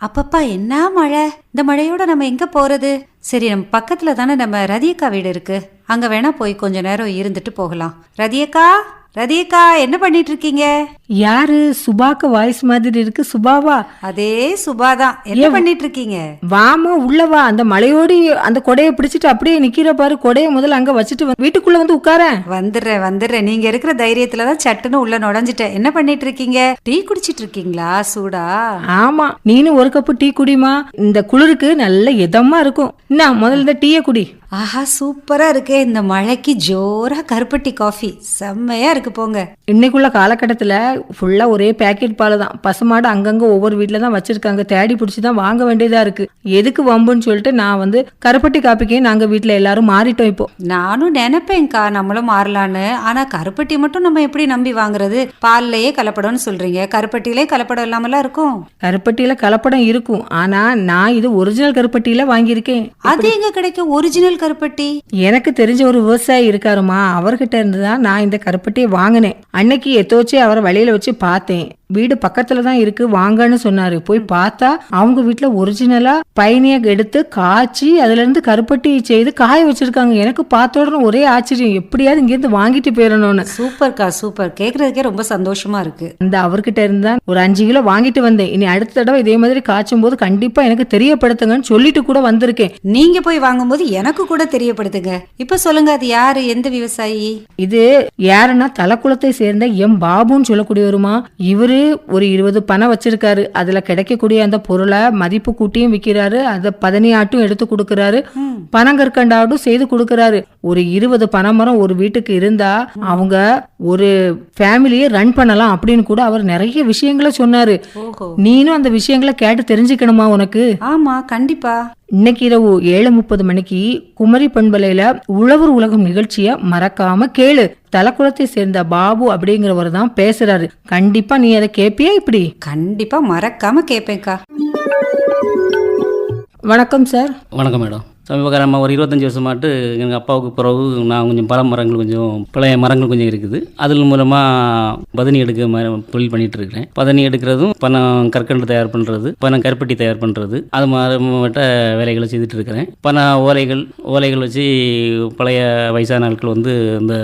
அப்பப்பா என்ன மழை? இந்த மழையோட நம்ம எங்க போறது? சரி நம்ம பக்கத்துல தானே நம்ம ரதியக்கா வீடு இருக்கு. அங்க வேணா போய் கொஞ்ச நேரம் இருந்துட்டு போகலாம். ரதியக்கா? ரதியக்கா என்ன பண்ணிட்டு இருக்கீங்க யாரு? சுபாக்கு வாய்ஸ் மாதிரி இருக்கு. சுபாவா? அதே சுபா தான். என்ன பண்ணிட்டு இருக்கீங்க வாமா உள்ள வா. அந்த மலையோடி அந்த கொடையை பிடிச்சிட்டு அப்படியே நிக்கிற பாரு. கொடையை முதல்ல அங்க வச்சுட்டு வீட்டுக்குள்ள வந்து உட்காரேன் வந்துடுறேன் வந்துடுறேன். நீங்க இருக்கிற தைரியத்துல தான் சட்டுன்னு உள்ள நுழைஞ்சிட்டேன். என்ன பண்ணிட்டு இருக்கீங்க டீ குடிச்சிட்டு இருக்கீங்களா சூடா? ஆமா நீனும் ஒரு கப்பு டீ குடிமா இந்த குளிருக்கு நல்ல இதமா இருக்கும். என்ன முதல்ல இந்த டீயை குடி. ஆஹா சூப்பரா இருக்கே. இந்த மழைக்கு ஜோரா கருப்பட்டி காஃபி செம்மையா இருக்கு போங்க. இன்னைக்குள்ள காலகட்டத்துல ஃபுல்லா ஒரே பேக்கெட் பால் தான். பசுமாடு அங்கங்க ஒவ்வொரு வீட்ல தான் வச்சிருக்காங்க. தேடி பிடிச்சி தான் வாங்க வேண்டியதா இருக்கு. எதுக்கு வம்புன்னு சொல்லிட்டு நான் வந்து கருப்பட்டி காப்பிக்கே நாங்க வீட்ல எல்லாரும் மாறிட்டோம் இப்போ. நானும் நினைப்பேன்க்கா நம்மளும் மாறலான்னு. ஆனா கருப்பட்டி மட்டும் நம்ம எப்படி நம்பி வாங்குறது? பால்லையே கலப்படம்னு சொல்றீங்க. கருப்பட்டியிலே கலப்படம் இல்லாமலாம் இருக்கும்? கருப்பட்டியில கலப்படம் இருக்கும். ஆனா நான் இது ஒரிஜினல் கருப்பட்டியில வாங்கியிருக்கேன். அது எங்க கிடைக்கும்? ஒரிஜினல் கருப்பட்டி? எனக்கு தெரிஞ்ச ஒரு விவசாயி இருக்காருமா. அவர்கிட்ட இருந்து தான் நான் இந்த கருப்பட்டியை வாங்கினேன். அன்னைக்கு எத்தோச்சி அவரை வழியில வச்சு பார்த்தேன். வீடு பக்கத்துல தான் இருக்கு வாங்கன்னு சொன்னாரு. போய் பார்த்தா அவங்க வீட்டுல ஒரிஜினலா பயணிய எடுத்து காய்ச்சி அதுல இருந்து கருப்பட்டி செய்து காய வச்சிருக்காங்க. எனக்கு பார்த்த உடனே ஒரே ஆச்சரியம். எப்படியாவது இங்க இருந்து வாங்கிட்டு போயிடணும்னு. சூப்பர்க்கா சூப்பர். கேக்குறதுக்கே ரொம்ப சந்தோஷமா இருக்கு. அந்த அவர்கிட்ட இருந்து ஒரு அஞ்சு கிலோ வாங்கிட்டு வந்தேன். இனி அடுத்த தடவை இதே மாதிரி காய்ச்சும் போது கண்டிப்பா எனக்கு தெரியப்படுத்துங்கன்னு சொல்லிட்டு கூட வந்திருக்கேன். நீங்க போய் வாங்கும்போது எனக்கு கூட தெரியப்படுத்துங்க. இப்ப சொல்லுங்க அது யாரு? எந்த விவசாயி? இது யாருன்னா தலக்குளத்தை சேர்ந்த எம் பாபுன்னு சொல்லக்கூடியவருமா? இவரு ஒரு இருபது பணம் வச்சிருக்காரு. அதுல கிடைக்கக்கூடிய அந்த பொருளை மதிப்பு கூட்டியும் விக்கிறாரு. அதை பதனியாட்டும் எடுத்து கொடுக்கறாரு. பனங்கற்கண்டாட்டும் செய்து கொடுக்கறாரு. ஒரு இருபது பனைமரம் ஒரு வீட்டுக்கு இருந்தா அவங்க ஒரு ஃபேமிலியை ரன் பண்ணலாம் அப்படின்னு கூட அவர் நிறைய விஷயங்களை சொன்னாரு. நீனும் அந்த விஷயங்களை கேட்டு தெரிஞ்சுக்கணுமா உனக்கு? ஆமா கண்டிப்பா. இன்னைக்கு இரவு ஏழு முப்பது மணிக்கு குமரி பண்பலையில உழவர் உலகம் நிகழ்ச்சிய மறக்காம கேளு. தலக்குளத்தை சேர்ந்த பாபு அப்படிங்கிறவர் தான் பேசுறாரு. கண்டிப்பா நீ அதை கேப்பியா இப்படி? கண்டிப்பா மறக்காம கேப்பேன்க்கா. வணக்கம் சார். வணக்கம் மேடம். சமீபகாலமாக ஒரு இருபத்தஞ்சி வருஷமாட்டு எங்கள் அப்பாவுக்கு பிறகு நான் கொஞ்சம் பல மரங்கள் கொஞ்சம் பழைய மரங்கள் கொஞ்சம் இருக்குது. அதில் மூலமாக பதனி எடுக்க தொழில் பண்ணிகிட்டு இருக்கிறேன் பதனி எடுக்கிறதும் பணம் கற்கண்டு தயார் பண்ணுறது பணம் கருப்பட்டி தயார் பண்ணுறது அது மாதிரி வேலைகளை செய்துட்டு இருக்கிறேன் பண ஓலைகள் ஓலைகள் வச்சு பழைய வயசான ஆட்கள் வந்து இந்த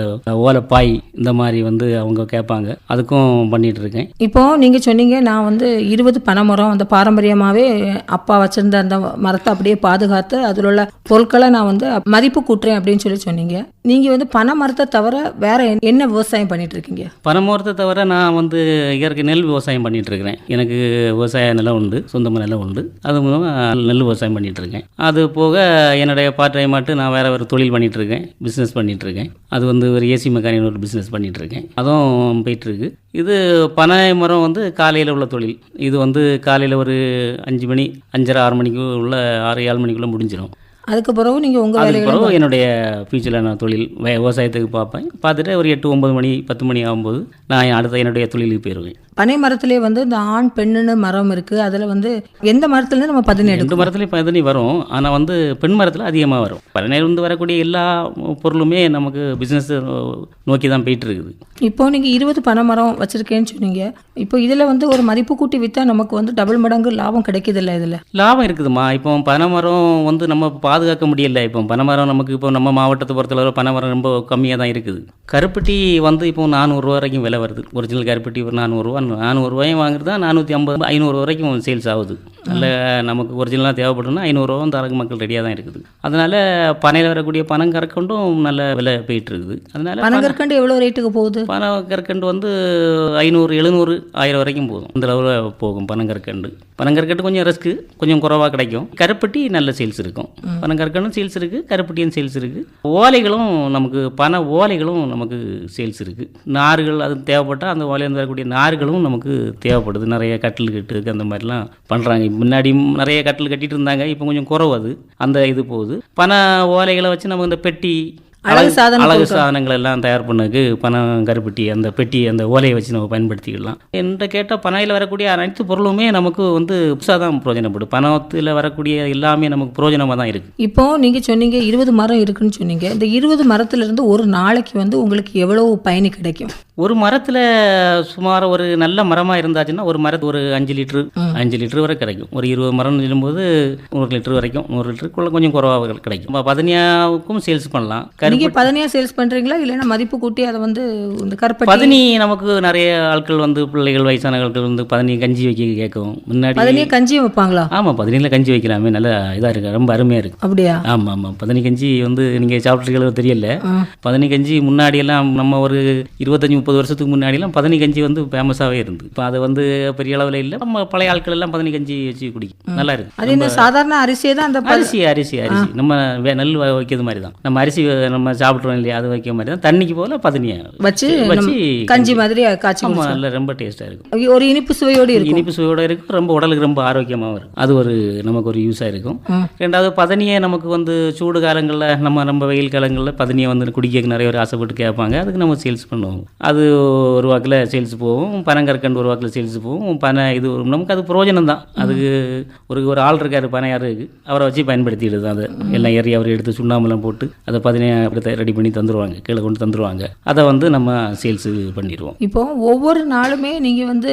ஓலைப்பாய் இந்த மாதிரி வந்து அவங்க கேட்பாங்க. அதுக்கும் பண்ணிகிட்டு இருக்கேன் இப்போ நீங்கள் சொன்னீங்க நான் வந்து இருபது பனை மரம் அந்த பாரம்பரியமாகவே அப்பா வச்சுருந்த அந்த மரத்தை அப்படியே பாதுகாத்து அதில் உள்ள பொருட்களை நான் வந்து மதிப்பு கூட்டுறேன் அப்படின்னு சொல்லி சொன்னீங்க. நீங்க வந்து பனை மரத்தை தவிர வேற என்ன விவசாயம் பண்ணிட்டு இருக்கீங்க? பனை மரத்தை தவிர நான் வந்து இயற்கை நெல் விவசாயம் பண்ணிட்டு இருக்கிறேன். எனக்கு விவசாய நிலம் உண்டு சொந்தமாக நிலம் உண்டு. அது மூலமாக நெல் விவசாயம் பண்ணிட்டு இருக்கேன். அது போக என்னுடைய பார்ட் டைம் மட்டும் நான் வேற ஒரு தொழில் பண்ணிட்டு இருக்கேன். பிஸ்னஸ் பண்ணிட்டு இருக்கேன். அது வந்து ஒரு ஏசி மெக்கானிக் ஒரு பிஸ்னஸ் பண்ணிட்டு இருக்கேன். அதுவும் போயிட்டு இருக்கு. இது பனை மரம் வந்து காலையில் உள்ள தொழில். இது வந்து காலையில் ஒரு அஞ்சு மணி அஞ்சரை ஆறு மணிக்கு உள்ள ஆறு ஏழு மணிக்குள்ளே முடிஞ்சிடும் அதுக்கு பிறகு நீங்க உங்க அதுக்கு பிறகு என்னுடைய ஃபியூச்சரில் நான் தொழில் விவசாயத்துக்கு பார்ப்பேன். பார்த்துட்டு ஒரு எட்டு ஒன்பது மணி பத்து மணி ஆகும்போது நான் அடுத்த என்னுடைய தொழிலுக்கு போயிடுவேன் பனை மரத்திலே வந்து இந்த ஆண் பெண்ணுன்னு மரம் இருக்கு. அதுல வந்து எந்த மரத்துல இருந்து நம்ம பதினெட்டு ரெண்டு மரத்துலேயும் பதினி வரும். ஆனால் வந்து பெண் மரத்தில் அதிகமாக வரும். பதினேழுந்து வரக்கூடிய எல்லா பொருளுமே நமக்கு பிஸ்னஸ் நோக்கி தான் போயிட்டு இருக்குது இப்போ நீங்க இருபது பனை மரம் வச்சிருக்கேன்னு சொன்னீங்க. இப்போ இதுல வந்து ஒரு மதிப்பு கூட்டி வித்தா நமக்கு வந்து டபுள் மடங்கு லாபம் கிடைக்குது இல்ல இதுல? லாபம் இருக்குதுமா இப்போ பனைமரம் வந்து நம்ம பாதுகாக்க முடியல. இப்போ பனைமரம் நமக்கு இப்போ நம்ம மாவட்டத்தை பொறுத்தளவு பனைமரம் ரொம்ப கம்மியாக தான் இருக்குது. கருப்பட்டி வந்து இப்போ நானூறுரூவா வரைக்கும் விலை வருது. ஒரிஜினல் கருப்பட்டி ஒரு நானூறுரூவா நானூறுரூவாயும் வாங்குறது தான் நானூற்றி ஐம்பது ஐநூறு வரைக்கும் சேல்ஸ் ஆகுது. நல்ல நமக்கு ஒரிஜினலாக தேவைப்படும்னா ஐநூறுரூவா தரக்கு மக்கள் ரெடியாக தான் இருக்குது. அதனால பனையில் வரக்கூடிய பனம் கற்கண்டும் நல்ல விலை போயிட்டு இருக்குது அதனால பனங்கற்கண்டு எவ்வளவு ரேட்டுக்கு போகுது? பனம் கற்கண்டு வந்து ஐநூறு எழுநூறு ஆயிரம் வரைக்கும் போகும் அந்த அளவில் போகும் பனங்கற்கண்டு பனங்கற்கண்டு கொஞ்சம் ரிஸ்க்கு கொஞ்சம் குறைவாக கிடைக்கும். கருப்பட்டி நல்ல சேல்ஸ் இருக்கும். பனங்கற்கண்டும் சேல்ஸ் இருக்குது கருப்பட்டியும் சேல்ஸ் இருக்குது ஓலைகளும் நமக்கு பனை ஓலைகளும் நமக்கு சேல்ஸ் இருக்குது நார்கள் அது தேவைப்பட்டால் அந்த ஓலையிலிருந்து வரக்கூடிய நார்களும் நமக்கு தேவைப்படுது. நிறைய கட்டில் கட்டுக்கு அந்த மாதிரிலாம் பண்ணுறாங்க முன்னாடி நிறைய கட்டில் கட்டிட்டு இருந்தாங்க இப்போ கொஞ்சம் குறவு அது. அந்த இது போகுது. பனை ஓலைகளை வச்சு நமக்கு இந்த பெட்டி அழகு சாதனம் அழகு. சாதனங்கள் எல்லாம் தயார் பண்ணதுக்கு பணம் கருப்பெட்டி அந்த பெட்டி அந்த ஓலையை வச்சு நம்ம பயன்படுத்திக்கலாம் என்கிட்ட கேட்டால் பனையில் வரக்கூடிய அனைத்து பொருளுமே நமக்கு வந்து புதுசாக தான் பிரயோஜனப்படும். பணத்தில் வரக்கூடிய எல்லாமே நமக்கு பிரயோஜனமாக தான் இருக்குது இப்போ நீங்க சொன்னீங்க இருபது மரம் இருக்குன்னு சொன்னீங்க. இந்த இருபது மரத்துல இருந்து ஒரு நாளைக்கு வந்து உங்களுக்கு எவ்வளவு பயணி கிடைக்கும்? ஒரு மரத்தில் சுமார் ஒரு நல்ல மரமாக இருந்தாச்சுன்னா ஒரு மரத்து ஒரு அஞ்சு லிட்ரு அஞ்சு லிட்டர் வரை கிடைக்கும். ஒரு இருபது மரம் சொல்லும்போது நூறு லிட்டர் வரைக்கும் நூறு லிட்டருக்குள்ள கொஞ்சம் குறவாக கிடைக்கும். பதினியாவுக்கும் சேல்ஸ் பண்ணலாம். நீங்க பதனியா சேல்ஸ் பண்றீங்களா? இல்லைன்னா மதிப்பு கூட்டி அதை வந்து இந்த கருப்பட்டி பதினி நமக்கு நிறைய ஆட்கள் வந்து பிள்ளைகள் வயசான ஆட்கள் வந்து பதினி கஞ்சி வைக்க கேட்கும். முன்னாடி பதனியா கஞ்சியும் வைப்பாங்களா? ஆமாம் பதினியில் கஞ்சி வைக்கலாமே. நல்லா இதாக இருக்குது ரொம்ப அருமையாக இருக்குது அப்படியா? ஆமாம் ஆமாம் பதினி கஞ்சி வந்து நீங்கள் சாப்பிட்ருக்கீங்களோ தெரியல. பதினி கஞ்சி முன்னாடியெல்லாம் நம்ம ஒரு இருபத்தஞ்சி முப்பது வருஷத்துக்கு முன்னாடியெல்லாம் பதினி கஞ்சி வந்து ஃபேமஸாகவே இருந்து இப்போ அது வந்து பெரிய அளவில் இல்லை. நம்ம பழைய ஆட்கள் எல்லாம் பதினி கஞ்சி வச்சு குடிக்கும். நல்லா இருக்கு. அது என்ன சாதாரண அரிசியே தான் அந்த அரிசி அரிசி அரிசி. நம்ம நெல் வைக்கிறது மாதிரி தான். நம்ம அரிசி நம்ம சாப்பிட்றோம் இல்லையா அது வைக்க மாதிரி தான். தண்ணிக்கு போல பதினியை வச்சு வச்சு கஞ்சி மாதிரி காய்ச்சி ஆமாம். நல்ல ரொம்ப டேஸ்ட்டாக இருக்கும். ஒரு இனிப்பு சுவையோடு இருக்கும். இனிப்பு சுவையோட இருக்கும் ரொம்ப உடலுக்கு ரொம்ப ஆரோக்கியமாகவும் இருக்கும். அது ஒரு நமக்கு ஒரு யூஸாக இருக்கும். ரெண்டாவது பதனியை நமக்கு வந்து சூடு காலங்களில் நம்ம நம்ம வெயில் காலங்களில் பதனியை வந்து குடிக்க நிறைய பேர் ஆசைப்பட்டு கேட்பாங்க. அதுக்கு நம்ம சேல்ஸ் பண்ணுவோம். அது ஒரு வாக்கில் சேல்ஸ் போகும் பனங்கற்கண்டு ஒரு வாக்கில் சேல்ஸ் போகும் பனை இது நமக்கு அது பிரயோஜனம் தான். அதுக்கு ஒரு ஒரு ஆள் இருக்கார் பனையாருக்கு அவரை வச்சு பயன்படுத்திடுது அதை. எல்லாம் ஏறி அவர் எடுத்து சுண்ணாம்பெல்லாம் போட்டு அதை பதினியை அப்படி ரெடி பண்ணி தந்துருவாங்க கீழே கொண்டு தந்துருவாங்க. அதை வந்து நம்ம சேல்ஸ் பண்ணிடுவோம். இப்போ ஒவ்வொரு நாளுமே நீங்க வந்து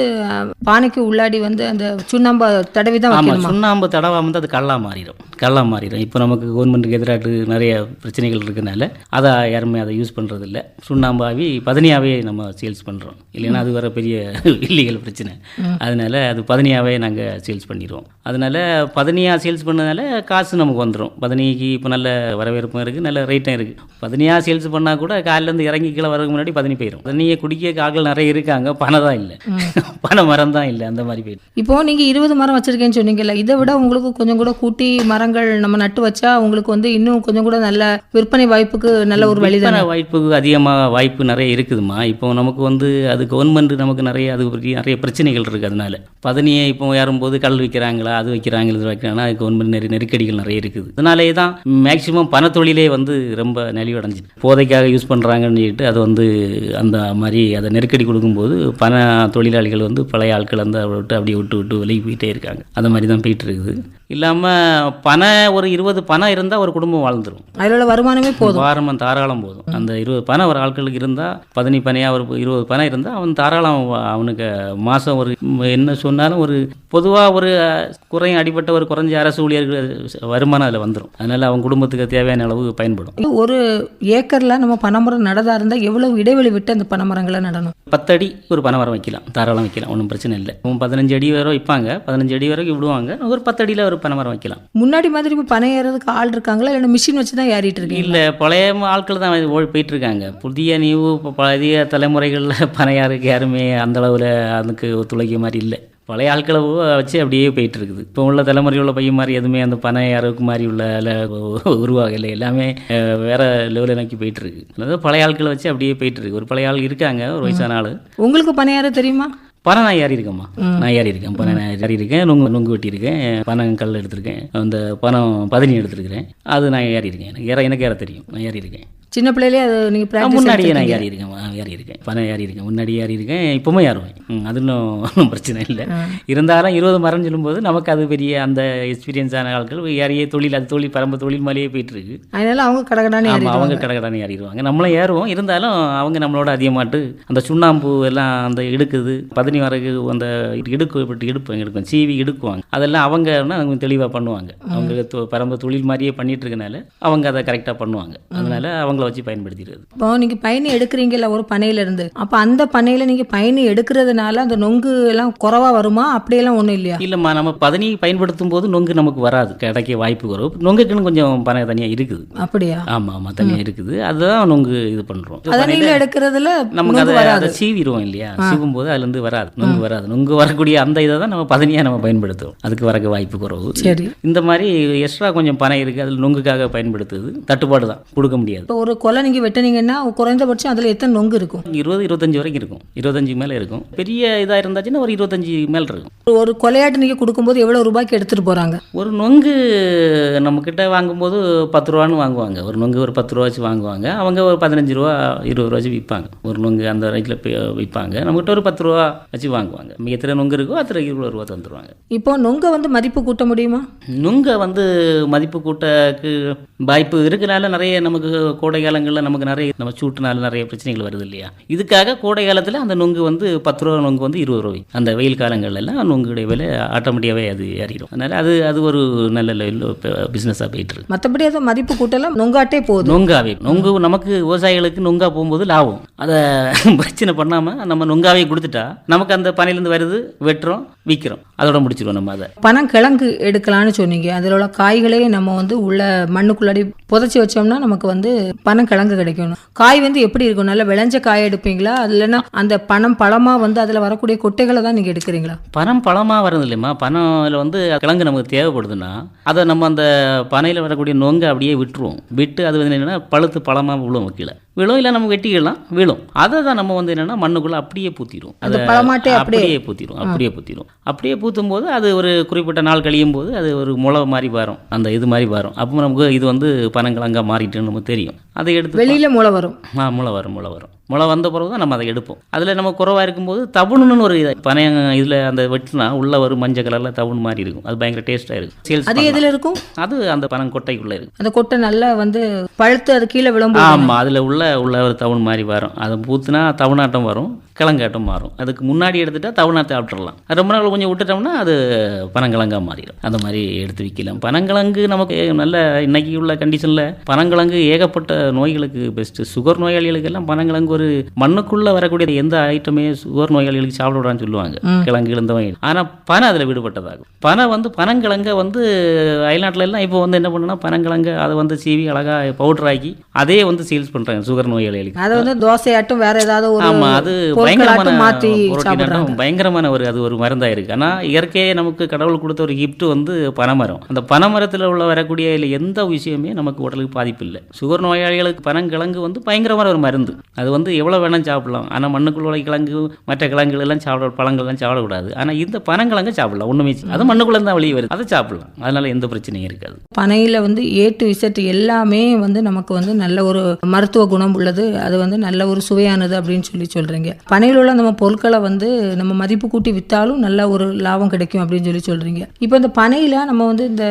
பானைக்கு உள்ளாடி வந்து அந்த சுண்ணாம்பு தடவி தான் ஆமாம் சுண்ணாம்பு தடவை வந்து அது கல்லா மாறிடும். கல்லா மாறிடும் இப்போ நமக்கு கவர்மெண்ட்டுக்கு எதிராட்டு நிறைய பிரச்சனைகள் இருக்கனால அதை யாருமே அதை யூஸ் பண்ணுறது இல்லை சுண்ணாம்பாவி பதனியாவே நம்ம சேல்ஸ் பண்ணுறோம் இல்லைன்னா அது வர பெரிய இல்லீகல் பிரச்சனை. அதனால அது பதனியாவே நாங்கள் சேல்ஸ் பண்ணிடுவோம். அதனால பதனியாக சேல்ஸ் பண்ணதுனால காசு நமக்கு வந்துடும் பதனிக்கு இப்போ நல்ல வரவேற்பும் இருக்குது நல்ல ரேட்டும் இருக்குது பதனியாக சேல்ஸ் பண்ணால் கூட காலிலேருந்து இறங்கி கீழே வரதுக்கு முன்னாடி பதனி போயிடும் பதனியை குடிக்க ஆட்கள் நிறைய இருக்காங்க. பனை தான் இல்லை. பனை மரம் தான் இல்லை. அந்த மாதிரி போயிடும். இப்போ நீங்க இருபது மரம் வச்சிருக்கேன்னு சொன்னீங்கல்ல இதை விட உங்களுக்கு கொஞ்சம் கூட கூட்டி மரங்கள் நம்ம நட்டு வச்சா உங்களுக்கு வந்து இன்னும் கொஞ்சம் கூட நல்ல விற்பனை வாய்ப்புக்கு நல்ல ஒரு வழி வாய்ப்புக்கு அதிகமாக வாய்ப்பு நிறைய இருக்குதுமா இப்போ நமக்கு வந்து அது கவர்மெண்ட் நமக்கு நிறைய அது நிறைய பிரச்சனைகள் இருக்குது அதனால. பதனியை இப்போ ஏறும்போது கல் வைக்கிறாங்களா அது வைக்கிறாங்க இது வைக்கிறாங்கன்னா அது கவர்மெண்ட் நிறைய நெருக்கடிகள் நிறைய இருக்குது. அதனாலே தான் மேக்சிமம் பணத்தொழிலே வந்து ரொம்ப நலிவடைஞ்சு போதைக்காக யூஸ் பண்ணுறாங்கன்னு சொல்லிட்டு அது வந்து அந்த மாதிரி அதை நெருக்கடி கொடுக்கும்போது பண தொழிலாளிகள் வந்து பழைய ஆட்கள் வந்து அதை விட்டு அப்படியே விட்டு விட்டு விலகி போயிட்டே இருக்காங்க. அந்த மாதிரி தான் போயிட்டு இருக்குது. இல்லாமல் பணம் ஒரு இருபது பணம் இருந்தால் ஒரு குடும்பம் வாழ்ந்துரும். அதில் உள்ள வருமானமே போதும். வாரமன் தாராளம் போதும். அந்த இருபது பணம் ஒரு ஆட்களுக்கு இருந்தால் பதினி பனையாக ஒரு இருபது பணம் இருந்தால் அவன் தாராளம் அவனுக்கு மாதம் ஒரு என்ன சொன்னாலும் ஒரு பொதுவாக ஒரு குறையும் அடிப்பட்ட ஒரு குறைஞ்ச அரசு ஊழியர்கள் வருமானம் அதில் வந்துடும் அதனால் அவன் குடும்பத்துக்கு தேவையான அளவு பயன்படும். ஒரு ஏக்கர்ல நம்ம பனைமரம் நடதா இருந்தா எவ்வளவு இடைவெளி விட்டு அந்த பனைமரங்களை நடணும்? பத்தடி ஒரு பனை மரம் வைக்கலாம் தாராளம் வைக்கலாம் ஒன்றும் பிரச்சனை இல்லை. பதினஞ்சு அடி வரை வைப்பாங்க பதினஞ்சு அடி வரைக்கும் விடுவாங்க ஒரு பத்தடியில் ஒரு பனை மரம் வைக்கலாம். முன்னாடி மாதிரி இப்போ பனை ஏறதுக்கு ஆள் இருக்காங்களா? இல்லை மிஷின் வச்சு தான் ஏறிட்டு இருக்கீங்க இல்லை பழைய ஆட்கள் தான் ஓடி போயிட்டு இருக்காங்க. புதிய நியூ இப்போ பழைய தலைமுறைகளில் பனையாருக்கு யாருமே அந்த அளவில் அதுக்கு ஒத்துழைக்க மாதிரி இல்லை. பழைய ஆட்களை வச்சு அப்படியே போயிட்டு இருக்குது இப்போ உள்ள தலைமுறை உள்ள பையன் மாதிரி எதுவுமே அந்த பனை யாருக்கு மாதிரி உள்ள உருவாகலை. எல்லாமே வேற லெவலில் நோக்கி போயிட்டு இருக்கு அதாவது பழைய ஆட்களை வச்சு அப்படியே போயிட்டு இருக்கு ஒரு பழைய ஆள் இருக்காங்க ஒரு வயசான ஆள். உங்களுக்கு பனை ஏற தெரியுமா? பனை நான் ஏறி இருக்கேம்மா. நான் ஏறி இருக்கேன். பனை நான் ஏறி இருக்கேன். நுங்கு நுங்கு வெட்டியிருக்கேன். பனம் கல் எடுத்திருக்கேன். அந்த பனம் பதினி எடுத்திருக்கிறேன். அது நான் ஏறி இருக்கேன். எனக்கு ஏற எனக்கு ஏற தெரியும். நான் ஏறி இருக்கேன். சின்ன பிள்ளையிலே அது நீங்க நான் பிராக்டிஸ் முன்னாடியே நான் ஏறி இருக்கேன் ஆ, ஏறி இருக்கேன் பணம் ஏறி இருக்கேன் முன்னாடியே ஏறி இருக்கேன் இப்போவும் ஏறுவேன். அது இன்னும் பிரச்சனை இல்லை. இருந்தாலும் இருபது மரம் சொல்லும்போது நமக்கு அது பெரிய அந்த எக்ஸ்பீரியன்ஸான ஆட்கள் ஏறியே தொழில் அது தொழில் பரம்பு தொழில் மேலேயே போயிட்டு இருக்கு அதனால அவங்க கடகடானே ஆமாம் அவங்க கடகடானே ஏறிடுவாங்க. நம்மளும் ஏறுவோம். இருந்தாலும் அவங்க நம்மளோட அதிகமாட்டு அந்த சுண்ணாம்பு எல்லாம் அந்த இடுக்குது பதினி வரகு அந்த இடுக்கு விட்டு இடுப்பு எடுக்கும் சீவி இடுக்குவாங்க. அதெல்லாம் அவங்க அவங்க தெளிவாக பண்ணுவாங்க. அவங்க பரம்பு தொழில் மாதிரியே பண்ணிட்டு இருக்கனால அவங்க அதை கரெக்டாக பண்ணுவாங்க. அதனால அவங்கள வச்சு பயன்படுத்திடுறது இப்போ நீங்க பயணி எடுக்கிறீங்கல்ல ஒரு பனையில இருந்து அப்ப அந்த பனையில நீங்க பயணி எடுக்கிறதுனால அந்த நொங்கு எல்லாம் குறவா வருமா? அப்படியெல்லாம் ஒண்ணும் இல்லையா? இல்லைம்மா நம்ம பதனி பயன்படுத்தும் போது நொங்கு நமக்கு வராது. கிடைக்க வாய்ப்பு வரும் நொங்குக்குன்னு கொஞ்சம் பனை தனியாக இருக்குது. அப்படியா? ஆமாம் ஆமாம் தனியாக இருக்குது. அதுதான் நொங்கு இது பண்ணுறோம் அதனையில எடுக்கிறதுல நமக்கு அதை அதை சீவிடுவோம் இல்லையா? சீவும் போது அதுலேருந்து வராது. நொங்கு வராது. நொங்கு வரக்கூடிய அந்த இதை தான் நம்ம பதனியாக நம்ம பயன்படுத்துவோம் அதுக்கு வரக்க வாய்ப்பு குறவு. சரி. இந்த மாதிரி எக்ஸ்ட்ரா கொஞ்சம் பனை இருக்குது அதில் நொங்குக்காக பயன்படுத்துது தட்டுப்பாடு தான். கொடுக்க முடியாது. இப்போ ஒரு கொலை நீங்க வெட்டினீங்கன்னா குறைந்தபட்சம் அதுல எத்தனை நொங்கு இருக்கும்? இருபது இருபத்தஞ்சி வரைக்கும் இருக்கும். இருபத்தஞ்சி மேலே இருக்கும். பெரிய இதாக இருந்தாச்சுன்னா ஒரு இருபத்தஞ்சி மேலே இருக்கும். ஒரு கொலையாட்டு நீங்க கொடுக்கும்போது எவ்வளவு ரூபாய்க்கு எடுத்துட்டு போறாங்க? ஒரு நொங்கு நம்மக்கிட்ட வாங்கும்போது பத்து ரூபான்னு வாங்குவாங்க. ஒரு நொங்கு ஒரு பத்து ரூபா வச்சு வாங்குவாங்க. அவங்க ஒரு பதினஞ்சு ரூபா இருபது ரூபா வச்சு விற்பாங்க. ஒரு நொங்கு அந்த ரேட்டில் விற்பாங்க. நம்மகிட்ட ஒரு பத்து ரூபா வச்சு வாங்குவாங்க. நம்ம எத்தனை நொங்கு இருக்கோ அத்தனை இருபது ரூபா தந்துடுவாங்க இப்போ நொங்க வந்து மதிப்பு கூட்ட முடியுமா? நுங்க வந்து மதிப்பு கூட்டக்கு வாய்ப்பு இருக்கனால நிறைய நமக்கு கோடை காலங்களில் நமக்கு நிறைய நம்ம சூட்டுனால நிறைய பிரச்சனைகள் வருது இல்லையா? இதுக்காக கோடை காலத்தில் அந்த நுங்கு வந்து பத்து ரூபா நுங்கு வந்து இருபது ரூபாய். அந்த வெயில் காலங்கள்ல எல்லாம் நுங்குடைய விலை ஆட்டோமேட்டிக்காகவே அது ஏறிடும். அதனால அது அது ஒரு நல்ல பிஸ்னஸாக போயிட்டு இருக்கு. மற்றபடி அதை மதிப்பு கூட்டலாம் நொங்காட்டே போதும் நொங்காவே. நொங்கு நமக்கு விவசாயிகளுக்கு நொங்கா போகும்போது லாபம். அதை பிரச்சனை பண்ணாமல் நம்ம நொங்காவே கொடுத்துட்டா நமக்கு அந்த பனையிலேருந்து வருது வெட்டுறோம் விற்கிறோம் அதோட முடிச்சிருவோம் நம்ம அதை. பனம் கிழங்கு எடுக்கலாம்னு சொன்னீங்க. அதில் உள்ள காய்களே நம்ம வந்து உள்ள particularly புதைச்சி வச்சோம்னா நமக்கு வந்து பனம் கிழங்கு கிடைக்கும். காய் வந்து எப்படி இருக்கும்? நல்ல விளைஞ்ச காய் எடுப்பீங்களா? அது இல்லைன்னா அந்த பனம் பழமாக வந்து அதில் வரக்கூடிய கொட்டைகளை தான் நீங்கள் எடுக்கிறீங்களா? பனம் பழமாக வருது இல்லைம்மா. பனம்ல வந்து கிழங்கு நமக்கு தேவைப்படுதுன்னா அதை நம்ம அந்த பனையில் வரக்கூடிய நொங்கை அப்படியே விட்டுருவோம். விட்டு அது வந்து என்னென்னா பழுத்து பழமாக விழும் கீழே. விழும் இல்லை நம்ம வெட்டிக்கலாம் விழும். அதை தான் நம்ம வந்து என்னென்னா மண்ணுக்குள்ளே அப்படியே பூத்திடும் அந்த பழமாட்டே அப்படியே அப்படியே பூத்திடும் அப்படியே பூத்திடும் அப்படியே பூத்தும் போது அது ஒரு குறிப்பிட்ட நாள் கழியும் போது அது ஒரு முளை மாதிரி வரும். அந்த இது மாதிரி வரும். அப்போ நமக்கு இது வந்து பனங்கிழங்கா மாறிட்டுன்னு நமக்கு தெரியும். அதை எடுத்து வெளியில முளை வரும். ஆ முளை வரும் முளை வரும். முளை வந்த பிறகு தான் நம்ம அதை எடுப்போம். அதில் நம்ம குறவாக இருக்கும்போது தவுணுன்னு ஒரு இது பனைய இதில் அந்த வெட்டினா உள்ள ஒரு மஞ்சள் கலரில் தவுண் மாதிரி இருக்கும். அது பயங்கர டேஸ்ட்டாக இருக்கும். சேல்ஸ் அது எதில் இருக்கும்? அது அந்த பனங்கொட்டைக்குள்ளே இருக்கு அந்த கொட்டை நல்லா வந்து பழுத்து அது கீழே விழும்போது ஆமாம் அதில் உள்ள உள்ள ஒரு தவுண் மாதிரி வரும். அது பூத்துனா தவுனாட்டம் வரும் கிழங்காட்டம் மாறும். அதுக்கு முன்னாடி எடுத்துட்டா தவுனாத்தை சாப்பிட்றலாம் ரொம்ப நாள் கொஞ்சம் விட்டுட்டோம்னா அது பனங்கிழங்கா மாறிடும். அந்த மாதிரி எடுத்து விற்கலாம். பனங்கிழங்கு நமக்கு நல்ல இன்னைக்கு உள்ள கண்டிஷனில் பனங்கிழங்கு ஏகப்பட்ட நோய்களுக்கு பெஸ்ட்டு சுகர் நோயாளிகளுக்கு எல்லாம் பனங்கிழங்கு ஒரு மண்ணுக்குள்ளே வரக்கூடிய எந்த ஐட்டமே சுகர் நோயாளிகளுக்கு சாப்பிட விடான்னு சொல்லுவாங்க கிழங்கு இந்த வகை ஆனால் பனை அதில் விடுபட்டதாகும். பனை வந்து பனங்கிழங்கை வந்து அயல்நாட்டில் எல்லாம் இப்போ வந்து என்ன பண்ணுன்னா பனங்கிழங்கு அதை வந்து சீவி அழகாக பவுடர் ஆக்கி அதே வந்து சேல்ஸ் பண்ணுறாங்க சுகர் நோயாளிகளுக்கு. அதை வந்து தோசையாட்டும் வேற ஏதாவது ஆமா அது பயங்கரமான மாற்றி பயங்கரமான ஒரு அது ஒரு மருந்தா இருக்கு. ஆனா இயற்கையே நமக்கு கடவுள் கொடுத்த ஒரு gift வந்து பனைமரம். அந்த பனைமரத்துல உள்ள வரக்கூடிய எந்த விஷயமே நமக்கு உடலுக்கு பாதிப்பு இல்லை. சுகர் நோயாளிகளுக்கு பனங்கிழங்கு வந்து பயங்கரமான ஒரு மருந்து. அது வந்து எவ்வளோ வேணாலும் சாப்பிடலாம். ஆனால் மண்ணுக்குள்ள உள்ள கிழங்கு மற்ற கிழங்குகள் எல்லாம் சாப்பிட பழங்கள்லாம் சாப்பிடக்கூடாது. ஆனால் இந்த பனங்கிழங்கு சாப்பிடலாம். ஒன்றுமே அது மண்ணுக்குள்ளே தான் வெளியே வருது. அதை சாப்பிடலாம். அதனால எந்த பிரச்சனையும் இருக்காது. பனையில் வந்து ஏ டு இசட் எல்லாமே வந்து நமக்கு வந்து நல்ல ஒரு மருத்துவ குணம் உள்ளது. அது வந்து நல்ல ஒரு சுவையானது அப்படின்னு சொல்லி சொல்கிறீங்க பனையில் உள்ள நம்ம பொருட்களை வந்து நம்ம மதிப்பு கூட்டி விற்றாலும் நல்ல ஒரு லாபம் கிடைக்கும் அப்படின்னு சொல்லி சொல்கிறீங்க இப்போ இந்த பனையில் நம்ம வந்து இந்த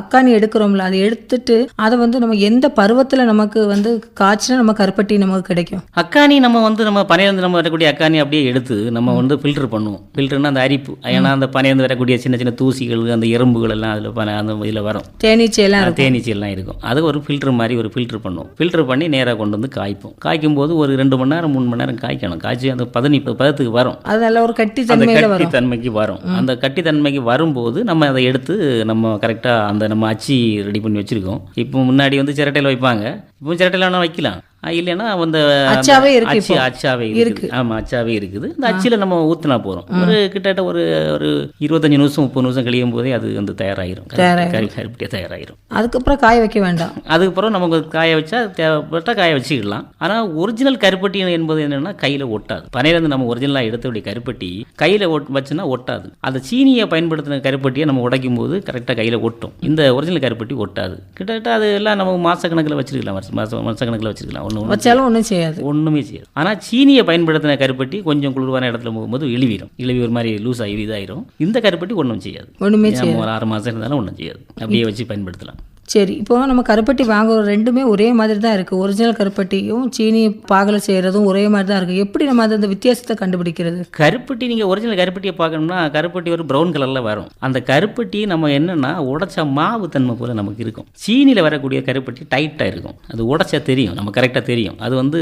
அக்காணி எடுக்கிறோம்ல அதை எடுத்துட்டு அதை வந்து நம்ம எந்த பருவத்தில் நமக்கு வந்து காய்ச்சினா நம்ம கருப்பட்டி நமக்கு கிடைக்கும். அக்கானி நம்ம வந்து நம்ம பனையிலேருந்து நம்ம வரக்கூடிய அக்கானி அப்படியே எடுத்து நம்ம வந்து ஃபில்டர் பண்ணுவோம். ஃபில்டர்னா அந்த அரிப்பு. ஏன்னா அந்த பனையிலேருந்து வரக்கூடிய சின்ன சின்ன தூசிகள் அந்த எறும்புகள் எல்லாம் அதில் பனை அந்த இதில் வரும். தேனீச்சையெல்லாம் இருக்கும். தேனீச்சி எல்லாம் இருக்கும். அது ஒரு ஃபில்டர் மாதிரி ஒரு ஃபில்டர் பண்ணுவோம். ஃபில்டர் பண்ணி நேராக கொண்டு வந்து காய்ப்போம். காய்க்கும் போது ஒரு ரெண்டு மணி நேரம் மூணு மணி நேரம் காய்க்கணும். காய்ச்சி அந்த பதனி பதத்துக்கு வரும். அது நல்ல ஒரு கட்டி கட்டி தன்மைக்கு வரும். அந்த கட்டி தன்மைக்கு வரும்போது நம்ம அதை எடுத்து நம்ம கரெக்டாக அந்த நம்ம அச்சி ரெடி பண்ணி வச்சிருக்கோம். இப்போ முன்னாடி வந்து சிரட்டையில் வைப்பாங்க. இப்போ சிரட்டையில் வேணால் வைக்கலாம் அஹ் இல்லைன்னா அந்த அச்சாவே இருக்கு அச்சு அச்சாவே இருக்கு. ஆமா அச்சாவே இருக்குது. அந்த அச்சில நம்ம ஊத்துனா போறோம் ஒரு கிட்டத்தட்ட ஒரு ஒரு இருபத்தஞ்சு நிமிஷம் முப்பது நிமிஷம் கழியும் போதே அது வந்து தயாராகிரும் கறி கருப்பட்டியாக தயாராகிரும் அதுக்கப்புறம் காய வைக்க வேண்டாம். அதுக்கப்புறம் நமக்கு காய வச்சா தேவைப்பட்ட காய வச்சுக்கலாம் ஆனால் ஒரிஜினல் கருப்பட்டி என்பது என்னன்னா கையில் ஒட்டாது. பனையிலேருந்து நம்ம ஒரிஜினலாக எடுத்தபடி கருப்பட்டி கையில் ஒட் வச்சுன்னா ஒட்டாது. அந்த சீனியை பயன்படுத்தின கருப்பட்டியை நம்ம உடைக்கும் போது கரெக்டாக கையில் ஒட்டும். இந்த ஒரிஜினல் கருப்பட்டி ஒட்டாது. கிட்டத்தட்ட அது எல்லாம் நம்ம மாசக்கணக்கில் வச்சிருக்கலாம். வருஷம் மாசம் வருஷக்கணக்கில் வச்சிருக்கலாம். ஒன்று வச்சாலும் ஒன்றும் செய்யாது. ஒன்றுமே செய்யாது. ஆனால் சீனியை பயன்படுத்தின கருப்பட்டி கொஞ்சம் குளிர்வான இடத்துல போகும்போது இழுவிடும் இழுவி ஒரு மாதிரி லூஸ் ஆகி இதாயிரும். இந்த கருப்பட்டி ஒன்றும் செய்யாது. ஒன்றுமே நம்ம ஒரு ஆறு மாதம் இருந்தாலும் ஒன்றும் செய்யாது. அப்படியே வச்சு பயன்படுத்தலாம். சரி இப்போ நம்ம கருப்பட்டி வாங்குற ரெண்டுமே ஒரே மாதிரி தான் இருக்குது ஒரிஜினல் கருப்பட்டியும் சீனி பாகல செய்கிறதும் ஒரே மாதிரி தான் இருக்குது எப்படி நம்ம அந்த வித்தியாசத்தை கண்டுபிடிக்கிறது? கருப்பட்டி நீங்கள் ஒரிஜினல் கருப்பட்டியை பார்க்கணும்னா கருப்பட்டி ஒரு ப்ரௌன் கலரில் வரும். அந்த கருப்பட்டி நம்ம என்னன்னா உடைச்ச மாவு தன்மை போல் நமக்கு இருக்கும். சீனியில் வரக்கூடிய கருப்பட்டி டைட்டாக இருக்கும். அது உடைச்சா தெரியும். நம்ம கரெக்டாக தெரியும். அது வந்து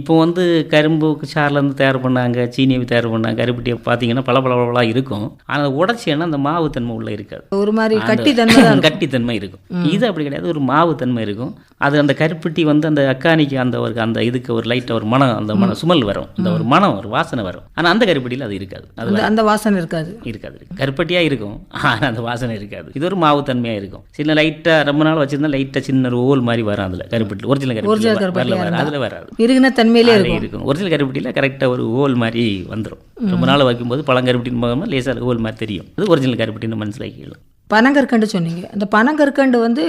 இப்போ வந்து கரும்பு சார்லேருந்து தயார் பண்ணாங்க சீனியை தயார் பண்ணாங்க கருப்பட்டியை பார்த்தீங்கன்னா பல பல இருக்கும். ஆனால் உடைச்சேன்னா அந்த மாவு தன்மை உள்ளே இருக்காது. ஒரு மாதிரி கட்டி தன்மை தான் இருக்கும். கட்டித்தன்மை இருக்கும். இது அப்படி கிடையாது. ஒரு மாவு தன்மை இருக்கும். அது அந்த கருப்பட்டி வந்து அந்த அக்கானிக்கு அந்த ஒரு அந்த இதுக்கு ஒரு லைட்டாக ஒரு மனம் அந்த மனம் சுமல் வரும். அந்த ஒரு மனம் ஒரு வாசனை வரும். ஆனால் அந்த கருப்பட்டியில் அது இருக்காது. அது அந்த வாசனை இருக்காது. இருக்காது கருப்பட்டியாக இருக்கும். ஆனால் அந்த வாசனை இருக்காது. இது ஒரு மாவு தன்மையாக இருக்கும். சின்ன லைட்டாக ரொம்ப நாள் வச்சிருந்தா லைட்டாக சின்ன ஒரு ஓல் மாதிரி வரும் அதில். கருப்பட்டி ஒரிஜினல் கருப்பட்டி வரல கருப்பட்டியா வர அதில் வராது. இருகின தன்மையிலே இருக்கும். ஒரிஜினல் கருப்பட்டியில் கரெக்டாக ஒரு ஓல் மாதிரி வந்துடும் ரொம்ப நாள் வைக்கும்போது பழங்கருப்பட்டின்னு போகாமல் லேசாக ஓல் மாதிரி தெரியும். அது ஒரிஜினல் கருப்பட்டின்னு மனசிலாக்கிடலாம் பனங்கற்கண்டு சொன்னீங்க. அந்த பனங்கற்கண்டு வந்து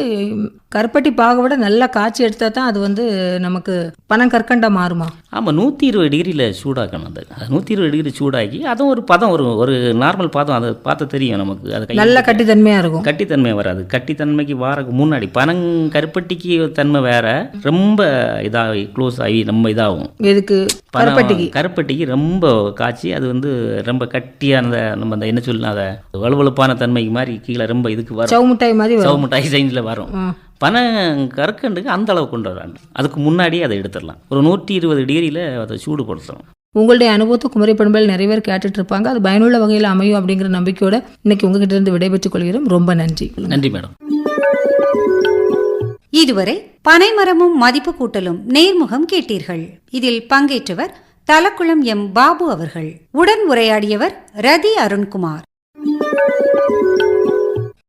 கருப்பட்டி பாகை விட நல்லா காய்ச்சி எடுத்தா தான் அது வந்து நமக்கு பனங்கற்கண்டா மாறுமா? ஆமாம் நூற்றி இருபது டிகிரியில் சூடாக்கணும் அது. நூற்றி இருபது டிகிரி சூடாக்கி அதுவும் ஒரு பதம் ஒரு ஒரு நார்மல் பதம் அதை பார்த்து தெரியும் நமக்கு. அது நல்ல கட்டித்தன்மையா இருக்கும். கட்டித்தன்மை வராது. கட்டித்தன்மைக்கு வாரக்கு முன்னாடி பனங் கருப்பட்டிக்கு தன்மை வேற ரொம்ப இதாகி க்ளோஸ் ஆகி ரொம்ப இதாகும். எதுக்கு? கருப்பட்டிக்கு. கருப்பட்டிக்கு ரொம்ப காய்ச்சி அது வந்து ரொம்ப கட்டியான அந்த நம்ம அந்த என்ன சொல்லலாம் அதை வலுவழுப்பான தன்மைக்கு மாதிரி கீழே ரொம்ப இதுக்கு வரும். சவு மிட்டாய் மாதிரி வரும். சவு மிட்டாய் சைன்ஸில் வரும். பனை கற்கண்டுக்கு அந்த அளவு கொண்டு வராங்க. அதுக்கு முன்னாடியே அதை எடுத்துடலாம். ஒரு நூற்றி இருபது டிகிரியில் அதை சூடுபடுத்தணும். உங்களுடைய அனுபவத்தை குமரி பண்பல் நிறைய பேர் கேட்டுட்டு இருப்பாங்க. அது பயனுள்ள வகையில் அமையும் அப்படிங்கிற நம்பிக்கையோட இன்னைக்கு உங்ககிட்ட இருந்து விடைபெற்றுக் கொள்கிறோம். ரொம்ப நன்றி. நன்றி மேடம். இதுவரை பனைமரமும் மதிப்பு கூட்டலும் நேர்முகம் கேட்டீர்கள். இதில் பங்கேற்றவர் தலக்குளம் எம். பாபு அவர்கள். உடன் உரையாடியவர் ரதி அருண்குமார்.